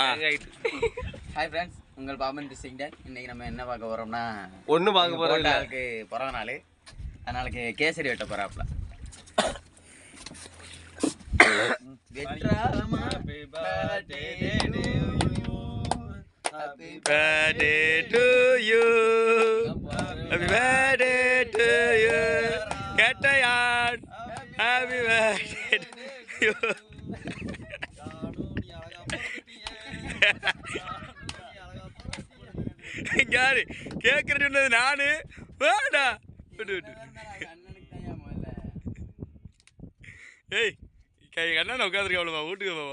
Hi friends உங்கள் பாபன் திசிங் இன்னைக்கு நம்ம என்ன பார்க்க போறோம்னா ஒன்றும் பார்க்க இல்லை போட்டாளுக்கு பிறந்த நாள். அதனாலுக்கு கேசரி வெட்ட to you happy birthday to you கெட்டையான். Happy birthday to you யாரு? கேட்கறது சொன்னது நானு. வேடா. விட்டு விட்டு ஏய் கை அண்ணன் உட்காந்துருக்கா அவ்வளோவா வீட்டுக்கு வா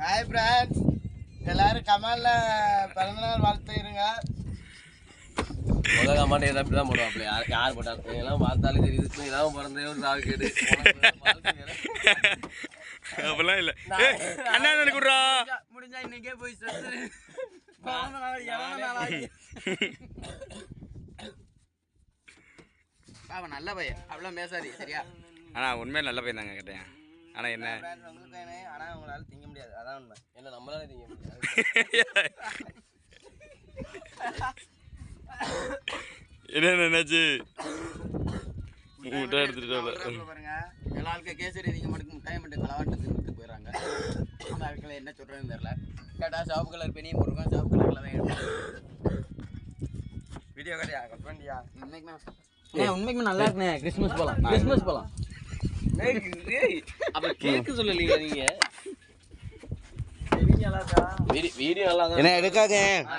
ஹாய் ஃப்ரெண்ட்ஸ் எல்லாரும் கமலில் பிறந்தநாள் வாழ்த்துருங்க மாட்டேன் ஏதாவது இப்படி தான் போடுவாப்ல யார் யார் போட்டாங்க எல்லாம் பார்த்தாலே தெரியுது. இதான் பிறந்தே ஒரு சாவு கேடு அப்படிலாம் இல்லை. ஏய் அண்ணா எனக்கு விட்றா முடிஞ்சா இன்னைக்கே போய் செத்துரு பாவம் நல்ல பையன். அவ்வளோ பேசாதி சரியா? அண்ணா உண்மையில நல்ல பையன் தாங்க கேட்டேன். ஆனால் என்ன? ஆனால் உங்களால் திங்க முடியாது. அதான் உண்மை. என்ன நம்மளால திங்க முடியாது. என்ன என்னாச்சு? முட்டை எடுத்துட்டு பாருங்க. எல்லா ஆளுக்கு கேசரி நீங்க மட்டும் முட்டாய் மட்டும் கலவாட்டு தின்னுட்டு போயிடறாங்க. அந்த ஆட்களை என்ன சொல்றதுன்னு தெரியல. கேட்டா சிவப்பு கலர் பெனியும் போட்டிருக்கோம் சிவப்பு கலர்ல தான் எடுப்போம் வீடியோ கட்டியா? கட் பண்ணியா உண்மைக்குமே உண்மைக்குமே நல்லா இருக்குண்ணே. கிறிஸ்மஸ் போலாம். கிறிஸ்மஸ் போலாம். அப்ப கேக்கு சொல்லலீங்க நீங்க? வீடி- வீடியோ நல்லா தான் என்ன எடுக்காங்க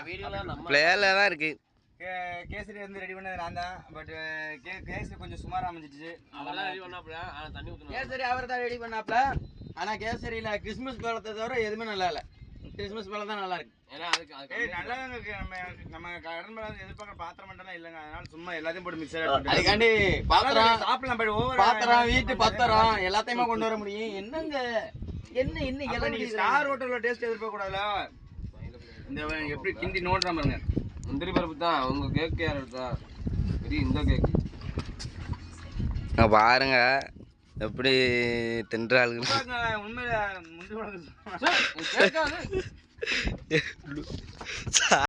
வீடியோலாம் நம்ம பிளேயர்ல தான் இருக்கு. கேசரி வந்து ரெடி பண்ணது நான் தான். பட் கேசரி கொஞ்சம் சுமாரா அமைஞ்சிச்சு அவரெல்லாம் ரெடி பண்ணாப்ல ஆனா தண்ணி ஊத்தணும் கேசரி அவர் தான் ரெடி பண்ணாப்ல ஆனா கேசரியில கிறிஸ்மஸ் பழத்தை தவிர எதுவுமே நல்லா இல்ல. கிறிஸ்மஸ் பழம் தான் நல்லா இருக்கு. ஏன்னா அதுக்கு ஏய் நல்லா இருக்கு. நம்ம நம்ம கடன் மேல எதிர்பார்க்குற பாத்திரம் மட்டும் இல்லைங்க. அதனால சும்மா எல்லாத்தையும் போட்டு மிக்சர் அதுக்காண்டி பாத்திரம் சாப்பிடலாம். பட் ஓவர் பாத்திரம் வீட்டு பத்திரம் எல்லாத்தையுமே கொண்டு வர முடியும்? என்னங்க? என்ன என்ன நீங்க ஸ்டார் ஹோட்டல்ல டேஸ்ட் எதிர்பார்க்க கூடாதுல இந்த எப்படி கிண்டி நோடுற பாருங்க. முந்திரி பருப்பு தான். உங்க கேக் யார் எடுத்தா? பெரிய இந்த கேக் பாருங்க. எப்படி தின்றாளுங்க. பாருங்க, உண்மையில முந்திரி